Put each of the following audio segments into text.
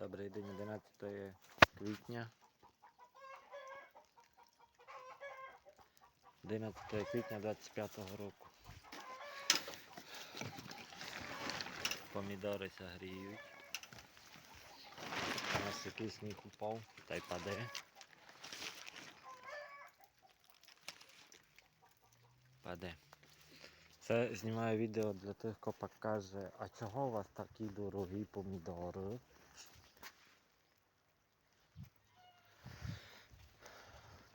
Добрий день, 11 квітня. 11 квітня 25-го року. Помідори гріють. У нас якийсь сніг упав та й паде. Паде. Це знімаю відео для тих, хто покаже, а чого у вас такі дорогі помідори?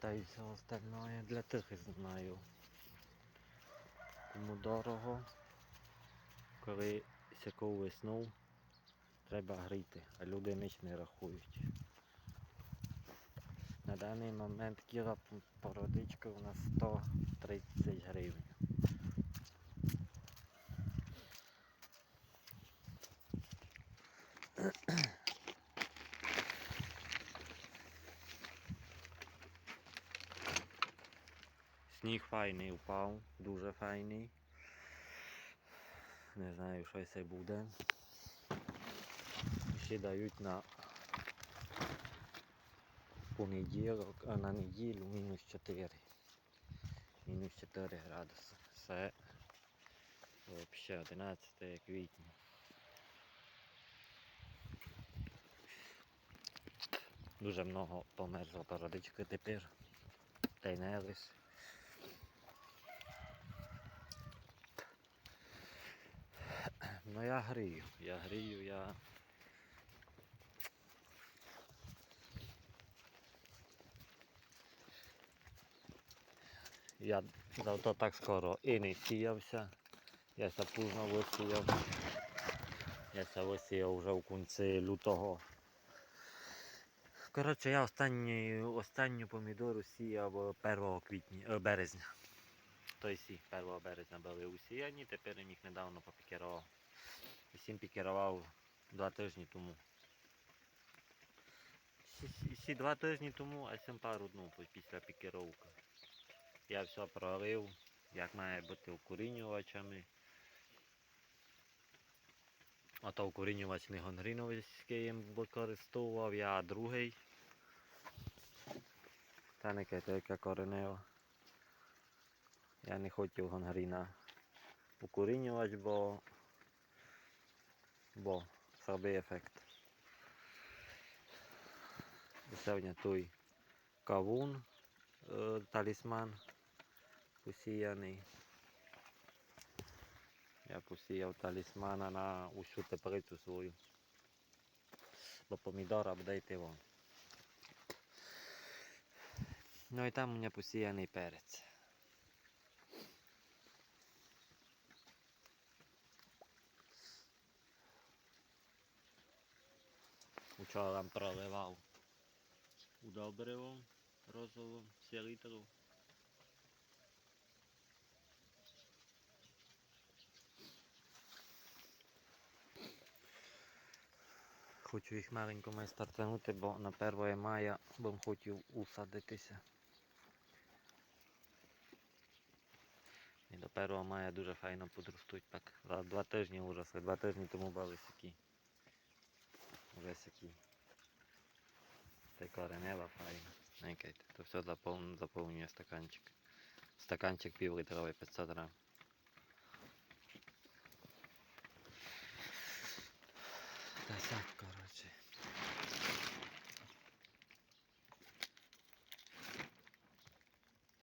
Та й все остальное для тих знаю. Кому дорого, коли сяку весну треба гріти, а люди ніч не рахують. На даний момент кіла породичка у нас 130 гривень. Сніг файний упав, дуже файний. Не знаю, що це буде. Ще дають на понеділок, а на неділю мінус 4. Мінус 4 градуси. Це взагалі 11 квітня. Дуже много померзло породички тепер. Та й не. Ну я грію, я грію, я. Я завто так скоро і не сіявся. Я ся пізно висіяв. Я ся висіяв вже в кінці лютого. Коротше, я останню, останню помідору сіяв 1 квітня, е, березня. Той сі 1 березня були усіяні, тепер їх недавно попікерував. Всім пікерував два тижні тому. Сі- сі- Сі два тижні тому, а сім пару днів після пікеровки. Я все пролив, як має бути укорінювачами. Ото укорінювач не гонгріновський використовував, я другий. Та не яка коренева. Я не хотів гонгріна укорінювач, бо ефект. І Сьогодні той кавун, е, талісман посіяний. Я посіяв талісмана на усю теплицю свою. Бо помідора йти вон. Ну і там у мене посіяний перець. Учора проливав удобриво розово селітру. Хочу їх маленько май стартанути, бо на 1 мая бом хотів усадитися. І до 1 мая дуже файно подростуть. Так, за два тижні ужаси. Два тижні тому були сякі. Вже який. Це коренева файна. Найкайте. То все заповнює, заповнює стаканчик. Стаканчик півлітровий 500 грам. Та сяк, коротше.